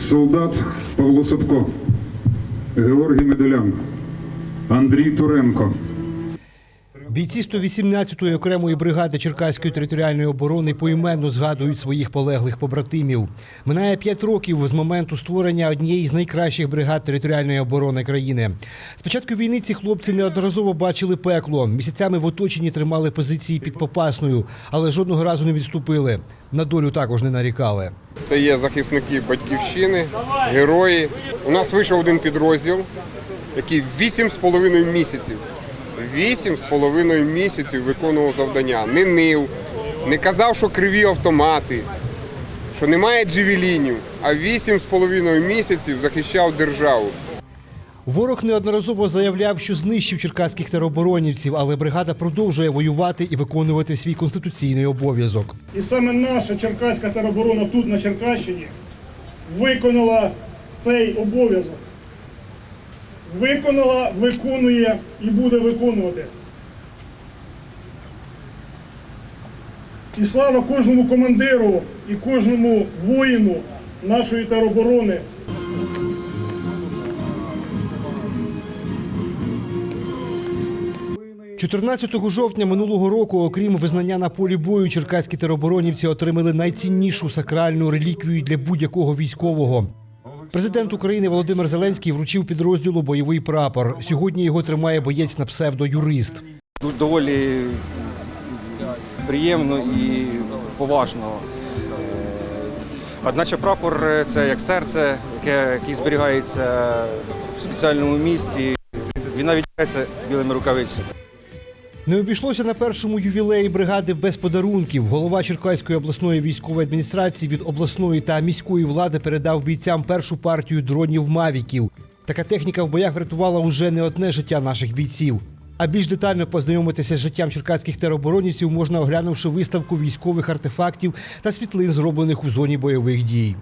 солдат Павло Сапко, Георгій Медулян, Андрій Туренко. Бійці 118-ї окремої бригади Черкаської територіальної оборони поіменно згадують своїх полеглих побратимів. Минає п'ять років з моменту створення однієї з найкращих бригад територіальної оборони країни. З початку війни ці хлопці неодноразово бачили пекло. Місяцями в оточенні тримали позиції під Попасною, але жодного разу не відступили. На долю також не нарікали. Це є захисники батьківщини, герої. У нас вийшов один підрозділ, який 8,5 місяців. 8,5 місяців виконував завдання. Не нив, не казав, що криві автомати, що немає джевелінів, а 8,5 місяців захищав державу. Ворог неодноразово заявляв, що знищив черкаських тероборонівців, але бригада продовжує воювати і виконувати свій конституційний обов'язок. І саме наша Черкаська тероборона тут, на Черкащині, виконала цей обов'язок. Виконала, виконує і буде виконувати. І слава кожному командиру і кожному воїну нашої тероборони. 14 жовтня минулого року, окрім визнання на полі бою, черкаські тероборонівці отримали найціннішу сакральну реліквію для будь-якого військового. Президент України Володимир Зеленський вручив підрозділу бойовий прапор. Сьогодні його тримає боєць на псевдо юрист. Ду- доволі приємно і поважно. Е, Одначе прапор е, це як серце, яке, яке зберігається в спеціальному місті. Навіть це білими рукавицями. Не обійшлося на першому ювілеї бригади без подарунків. Голова Черкаської обласної військової адміністрації від обласної та міської влади передав бійцям першу партію дронів Мавіків. Така техніка в боях врятувала уже не одне життя наших бійців. А більш детально познайомитися з життям черкаських тероборонівців можна оглянувши виставку військових артефактів та світлин, зроблених у зоні бойових дій.